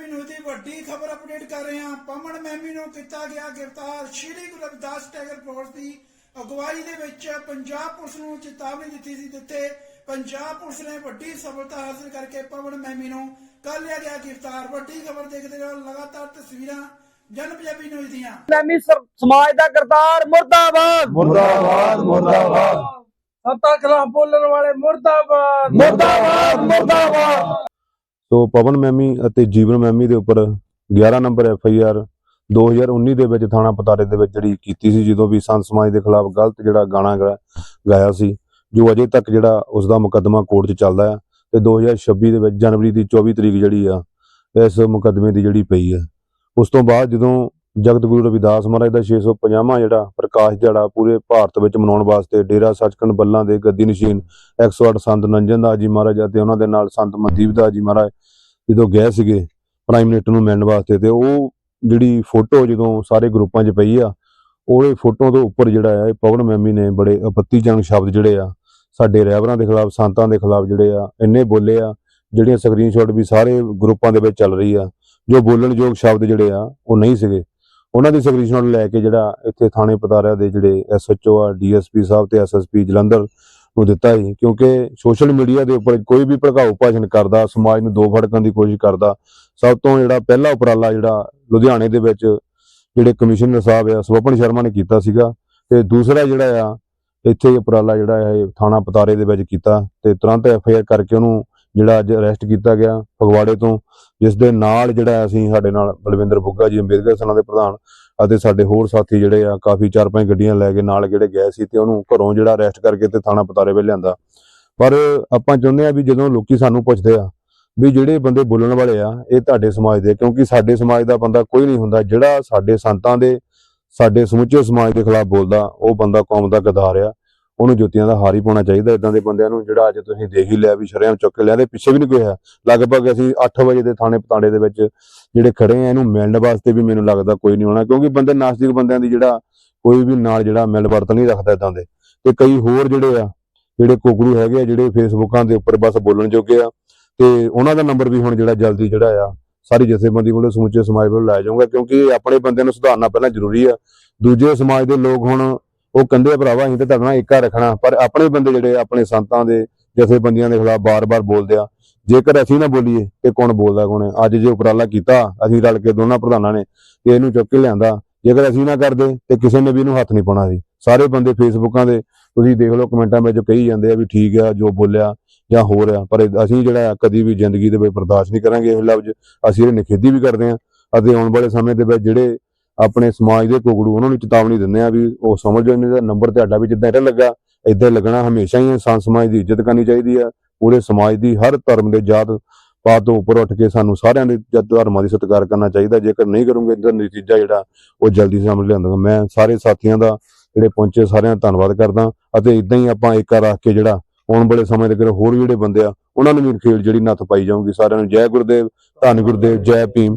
Punjabi news ਦੀ ਵੱਡੀ ਖਬਰ update ਕਰ ਰਹੇ ਹਾਂ। ਪਮਨ ਮੈਮੀ ਨੂੰ ਕੀਤਾ ਗਿਆ ਗ੍ਰਿਫਤਾਰ। ਸ਼੍ਰੀ ਗੁਰੂ ਰਵਿਦਾਸ ਟੈਗਰ ਫੋਰਸ ਦੀ ਅਗਵਾਈ ਦੇ ਵਿੱਚ ਪੰਜਾਬ ਪੁਲਿਸ ਨੂੰ ਚੇਤਾਵਨੀ ਦਿੱਤੀ ਸੀ ਜਿੱਥੇ ਪੰਜਾਬ ਪੁਲਿਸ ਨੇ ਵੱਡੀ ਸਫਲਤਾ ਹਾਸਲ ਕਰਕੇ ਪਵਨ ਮੈਮੀ ਨੂੰ ਕਰ ਲਿਆ ਗਿਆ ਗ੍ਰਿਫਤਾਰ। ਵੱਡੀ ਖਬਰ ਦੇਖਦੇ ਰਹੋ। ਲਗਾਤਾਰ ਤਸਵੀਰਾਂ ਜਨ ਪੰਜਾਬੀ ਨਿਊਜ਼ ਦੀਆਂ। ਇਸਲਾਮੀ ਸਮਾਜ ਦਾ ਕਰਤਾਰ ਮੁਰਦਾਬਾਦ! ਮੁਰਦਾਬਾਦ ਮੁਰਦਾਬਾਦ। ਸੱਤਾ ਖਿਲਾਫ ਬੋਲਣ ਵਾਲੇ ਮੁਰਦਾਬਾਦ! ਮੁਰਦਾਬਾਦ ਮੁਰਦਾਬਾਦ। ਸੋ ਪਵਨ ਮੈਮੀ ਅਤੇ ਜੀਵਨ ਮੈਮੀ ਦੇ ਉੱਪਰ 11 ਨੰਬਰ ਐਫ ਆਈ ਆਰ 2019 ਦੇ ਵਿੱਚ ਥਾਣਾ ਪਤਾਰੇ ਦੇ ਵਿੱਚ ਜਿਹੜੀ ਕੀਤੀ ਸੀ, ਜਦੋਂ ਵੀ ਸੰਤ ਸਮਾਜ ਦੇ ਖਿਲਾਫ ਗਲਤ ਜਿਹੜਾ ਗਾਣਾ ਗਾ- ਗਾਇਆ ਸੀ, ਜੋ ਅਜੇ ਤੱਕ ਜਿਹੜਾ ਉਸ ਦਾ ਮੁਕੱਦਮਾ ਕੋਰਟ 'ਚ ਚੱਲਦਾ ਹੈ ਤੇ 2026 ਦੇ ਵਿੱਚ ਜਨਵਰੀ ਦੀ 24 ਤਰੀਕ ਜਿਹੜੀ ਆ, ਇਸ ਮੁਕੱਦਮੇ ਦੀ ਜਿਹੜੀ ਪਈ ਹੈ ਉਸ ਤੋਂ ਬਾਅਦ ਜਦੋਂ ਜਗਤ ਗੁਰੂ ਰਵਿਦਾਸ ਮਹਾਰਾਜ ਦਾ 650ਵਾਂ ਜਿਹੜਾ ਪ੍ਰਕਾਸ਼ ਦਿਹਾੜਾ ਪੂਰੇ ਭਾਰਤ ਵਿੱਚ ਮਨਾਉਣ ਵਾਸਤੇ ਡੇਰਾ ਸੱਚਖੰਡ ਬੱਲਾਂ ਦੇ ਗੱਦੀ ਨਸ਼ੀਨ 108 ਸੰਤ ਨੰਜਨ ਦਾਸ ਜੀ ਮਹਾਰਾਜ ਅਤੇ ਉਹਨਾਂ ਦੇ ਨਾਲ ਸੰਤ ਮਨਦੀਪ ਦਾਸ ਜੀ ਮਹਾਰਾਜ ਜਦੋਂ ਗਏ ਸੀਗੇ ਪ੍ਰਾਈਮ ਮਿਨਿਸਟਰ ਨੂੰ ਮਿਲਣ ਵਾਸਤੇ ਤੇ ਉਹ ਜਿਹੜੀ ਫੋਟੋ ਜਦੋਂ ਸਾਰੇ ਗਰੁੱਪਾਂ 'ਚ ਪਈ ਆ, ਉਹ ਫੋਟੋ ਤੋਂ ਉੱਪਰ ਜਿਹੜਾ ਆ ਪਵਨ ਮੈਮੀ ਨੇ ਬੜੇ ਆਪੱਤੀਜਨਕ ਸ਼ਬਦ ਜਿਹੜੇ ਆ, ਸਾਡੇ ਰਹਿਬਰਾਂ ਦੇ ਖਿਲਾਫ, ਸੰਤਾਂ ਦੇ ਖਿਲਾਫ ਜਿਹੜੇ ਆ, ਇੰਨੇ ਬੋਲੇ ਆ, ਜਿਹੜੀਆਂ ਸਕਰੀਨਸ਼ਾਟ ਵੀ ਸਾਰੇ ਗਰੁੱਪਾਂ ਦੇ ਵਿੱਚ ਚੱਲ ਰਹੀ ਆ, ਜੋ ਬੋਲਣਯੋਗ ਸ਼ਬਦ ਜਿਹੜੇ ਆ, ਉਹ ਨਹੀਂ ਸੀਗੇ। ਉਹਨਾਂ ਦੀ ਸਕਰੀਨਸ਼ਾਟ ਲੈ ਕੇ ਜਿਹੜਾ ਇੱਥੇ ਥਾਣੇ ਪਤਾਰਿਆ ਦੇ ਜਿਹੜੇ ਐਸਐਚਓ ਆ ਡੀਐਸਪੀ ਸਾਹਿਬ ਤੇ ਐਸਐਸਪੀ ਜਲੰਧਰ ਨੂੰ ਦਿੱਤਾ ਸੀ ਕਿਉਂਕਿ ਸੋਸ਼ਲ ਮੀਡੀਆ ਦੇ ਉੱਪਰ ਕੋਈ ਵੀ ਭੜਕਾਊ ਭਾਸ਼ਣ ਕਰਦਾ, ਸਮਾਜ ਨੂੰ ਦੋ ਫੜਕਣ ਦੀ ਕੋਸ਼ਿਸ਼ ਕਰਦਾ, ਸਭ ਤੋਂ ਜਿਹੜਾ ਪਹਿਲਾ ਉਪਰਾਲਾ ਜਿਹੜਾ ਲੁਧਿਆਣੇ ਦੇ ਵਿੱਚ ਜਿਹੜੇ ਕਮਿਸ਼ਨਰ ਸਾਹਿਬ ਆ, ਸਵਪਨ ਸ਼ਰਮਾ ਨੇ ਕੀਤਾ ਸੀਗਾ, ਤੇ ਦੂਸਰਾ ਜਿਹੜਾ ਆ, ਇੱਥੇ ਉਪਰਾਲਾ ਜਿਹੜਾ ਇਹ ਥਾਣਾ ਪਤਾਰੇ ਦੇ ਵਿੱਚ ਕੀਤਾ, ਤੇ ਤੁਰੰਤ ਐਫ ਆਈ ਆਰ ਕਰਕੇ ਉਹਨੂੰ ਜਿਹੜਾ ਅੱਜ ਅਰੈਸਟ ਕੀਤਾ ਗਿਆ ਫਗਵਾੜੇ ਤੋਂ, ਜਿਸ ਦੇ ਨਾਲ ਜਿਹੜਾ ਅਸੀਂ ਸਾਡੇ ਨਾਲ ਬਲਵਿੰਦਰ ਬੁੱਗਾ ਜੀ, ਅੰਬੇਦਕਰ ਸਨਾ ਦੇ ਪ੍ਰਧਾਨ ਅਤੇ ਸਾਡੇ ਹੋਰ ਸਾਥੀ ਜਿਹੜੇ ਆ, ਕਾਫੀ ਚਾਰ ਪੰਜ ਗੱਡੀਆਂ ਲੈ ਕੇ ਨਾਲ ਜਿਹੜੇ ਗਏ ਸੀ ਤੇ ਉਹਨੂੰ ਘਰੋਂ ਜਿਹੜਾ ਅਰੈਸਟ ਕਰਕੇ ਤੇ ਥਾਣਾ ਪਤਾਰੇ ਵਿੱਚ ਲਿਆਂਦਾ। ਪਰ ਆਪਾਂ ਚਾਹੁੰਦੇ ਆ ਵੀ ਜਦੋਂ ਲੋਕੀ ਸਾਨੂੰ ਪੁੱਛਦੇ ਆ ਵੀ ਜਿਹੜੇ ਬੰਦੇ ਬੋਲਣ ਵਾਲੇ ਆ, ਇਹ ਤੁਹਾਡੇ ਸਮਾਜ ਦੇ ਕਿਉਂਕਿ ਸਾਡੇ ਸਮਾਜ ਦਾ ਬੰਦਾ ਕੋਈ ਨਹੀਂ ਹੁੰਦਾ। ਜਿਹੜਾ ਸਾਡੇ ਸੰਤਾਂ ਦੇ, ਸਾਡੇ ਸਮੁੱਚੇ ਸਮਾਜ ਦੇ ਖਿਲਾਫ ਬੋਲਦਾ, ਉਹ ਬੰਦਾ ਕੌਮ ਦਾ ਗਦਾਰ ਆ। ਉਹਨੂੰ ਜੁੱਤੀਆਂ ਦਾ ਹਾਰ ਹੀ ਪਾਉਣਾ ਚਾਹੀਦਾ ਇਦਾਂ ਦੇ ਬੰਦਿਆਂ ਨੂੰ, ਜਿਹੜਾ ਅੱਜ ਤੁਸੀਂ ਦੇਖ ਹੀ ਲਿਆ ਵੀ ਸ਼ਰੇਆਮ ਚੁੱਕ ਕੇ ਲਿਆ ਦੇ ਪਿੱਛੇ ਵੀ ਨਹੀਂ ਕੋਈ ਹੈ। ਲਗਭਗ ਅਸੀਂ 8 ਵਜੇ ਦੇ ਥਾਣੇ ਪਤਾੜੇ ਦੇ ਵਿੱਚ ਜਿਹੜੇ ਖੜੇ ਆ, ਇਹਨੂੰ ਮਿਲਣ ਵਾਸਤੇ ਵੀ ਮੈਨੂੰ ਲੱਗਦਾ ਕੋਈ ਨਹੀਂ ਹੋਣਾ, ਕਿਉਂਕਿ ਬੰਦੇ ਨਾਸਤਿਕ ਬੰਦਿਆਂ ਦੀ ਜਿਹੜਾ ਕੋਈ ਵੀ ਨਾਲ ਜਿਹੜਾ ਮਿਲ ਵਰਤ ਨਹੀਂ ਰੱਖਦਾ ਇਦਾਂ ਦੇ। ਤੇ ਕਈ ਹੋਰ ਜਿਹੜੇ ਆ, ਜਿਹੜੇ ਕੋਕੜੂ ਹੈਗੇ ਆ, ਜਿਹੜੇ ਫੇਸਬੁੱਕਾਂ ਦੇ ਉੱਪਰ ਬਸ ਬੋਲਣ ਜੋਗੇ ਆ, ਤੇ ਉਹਨਾਂ ਦਾ ਨੰਬਰ ਵੀ ਹੁਣ ਜਿਹੜਾ ਜਲਦੀ ਜਿਹੜਾ ਆ, ਸਾਰੀ ਜਥੇਬੰਦੀ ਵੱਲੋਂ ਸਮੁੱਚੇ ਸਮਾਜ ਵੱਲੋਂ ਲਾਇਆ ਜਾਊਗਾ, ਕਿਉਂਕਿ ਆਪਣੇ ਬੰਦਿਆਂ ਨੂੰ ਸੁਧਾਰਨਾ ਪਹਿਲਾਂ ਜ਼ਰੂਰੀ ਆ। ਦੂਜੇ ਸਮਾਜ ਦੇ ਲੋਕ ਹੁਣ ਉਹ ਕਹਿੰਦੇ ਆ, ਭਰਾਵਾ, ਅਸੀਂ ਤੇ ਤੁਹਾਡੇ ਨਾਲ ਏਕਾ ਰੱਖਣਾ, ਪਰ ਆਪਣੇ ਬੰਦੇ ਜਿਹੜੇ ਆਪਣੇ ਸੰਤਾਂ ਦੇ ਜਥੇਬੰਦੀਆਂ ਦੇ ਖਿਲਾਫ ਬਾਰ-ਬਾਰ ਬੋਲਦੇ ਆ। ਜੇਕਰ ਅਸੀਂ ਨਾ ਬੋਲੀਏ ਤੇ ਕੌਣ ਬੋਲਦਾ, ਕੌਣ ਹੈ? ਅੱਜ ਜੇ ਉਪਰਾਲਾ ਕੀਤਾ, ਅਸੀਂ ਰਲ ਕੇ ਦੋਨਾਂ ਪ੍ਰਧਾਨਾਂ ਨੇ ਤੇ ਇਹਨੂੰ ਚੁੱਕ ਕੇ ਲਿਆਂਦਾ। ਜੇਕਰ ਅਸੀਂ ਨਾ ਕਰਦੇ, ਤੇ ਕਿਸੇ ਨੇ ਵੀ ਇਹਨੂੰ ਹੱਥ ਨਹੀਂ ਪਾਉਣਾ ਸੀ। ਸਾਰੇ ਬੰਦੇ ਫੇਸਬੁੱਕਾਂ ਦੇ, ਤੁਸੀਂ ਦੇਖ ਲਓ, ਕਮੈਂਟਾਂ ਵਿੱਚ ਕਹੀ ਜਾਂਦੇ ਆ ਵੀ ਠੀਕ ਆ, ਜੋ ਬੋਲਿਆ ਜਾਂ ਹੋਰ ਆ, ਪਰ ਅਸੀਂ ਜਿਹੜਾ ਕਦੀ ਵੀ ਜ਼ਿੰਦਗੀ ਦੇ ਵਿੱਚ ਬਰਦਾਸ਼ਤ ਨਹੀਂ ਕਰਾਂਗੇ ਇਹ ਲਫ਼ਜ਼। ਅਸੀਂ ਇਹ ਨਿਖੇਧੀ ਵੀ ਕਰਦੇ ਆ। ਅਤੇ ਆਉਣ ਵਾਲੇ ਸਮੇਂ ਦੇ ਵਿੱਚ ਜਿਹੜੇ ਆਪਣੇ ਸਮਾਜ ਦੇ ਕੋਗੜੂ ਉਹਨਾਂ ਨੂੰ ਚੇਤਾਵਨੀ ਦਿੰਦੇ ਆ ਵੀ ਉਹ ਸਮਝ ਜਾਓ ਇਹਨਾਂ ਦਾ ਨੰਬਰ ਤੁਹਾਡਾ ਵੀ ਜਿੱਦਾਂ ਇਹਦਾ ਲੱਗਾ, ਇਦਾਂ ਲੱਗਣਾ, ਹਮੇਸ਼ਾ ਹੀ ਇਨਸਾਨ ਸਮਾਜ ਦੀ ਇੱਜ਼ਤ ਕਰਨੀ ਚਾਹੀਦੀ ਆ, ਪੂਰੇ ਸਮਾਜ ਦੀ ਹਰ ਧਰਮ ਦੇ ਜਾਤ ਪਾਤ ਤੋਂ ਉੱਪਰ ਉੱਠ ਕੇ ਸਾਨੂੰ ਸਾਰਿਆਂ ਦੇ ਧਰਮਾਂ ਦੀ ਸਤਿਕਾਰ ਕਰਨਾ ਚਾਹੀਦਾ, ਜੇਕਰ ਨਹੀਂ ਕਰੋਗੇ ਤਾਂ ਨਤੀਜਾ ਜਿਹੜਾ ਉਹ ਜਲਦੀ ਸਾਹਮਣੇ ਲਿਆਂਦਾ ਮੈਂ ਸਾਰੇ ਸਾਥੀਆਂ ਦਾ ਜਿਹੜੇ ਪਹੁੰਚੇ ਸਾਰਿਆਂ ਦਾ ਧੰਨਵਾਦ ਕਰਦਾ ਅਤੇ ਇਦਾਂ ਹੀ ਆਪਾਂ ਏਕਾ ਰੱਖ ਕੇ ਜਿਹੜਾ ਆਉਣ ਵਾਲੇ ਸਮੇਂ ਦੇ ਹੋਰ ਵੀ ਜਿਹੜੇ ਬੰਦੇ ਆ, ਉਹਨਾਂ ਨੂੰ ਵੀ ਖੇਡ ਜਿਹੜੀ ਨੱਥ ਪਾਈ ਜਾਊਗੀ। ਸਾਰਿਆਂ ਨੂੰ ਜੈ ਗੁਰਦੇਵ, ਧੰਨ ਗੁਰਦੇਵ, ਜੈ ਭੀਮ।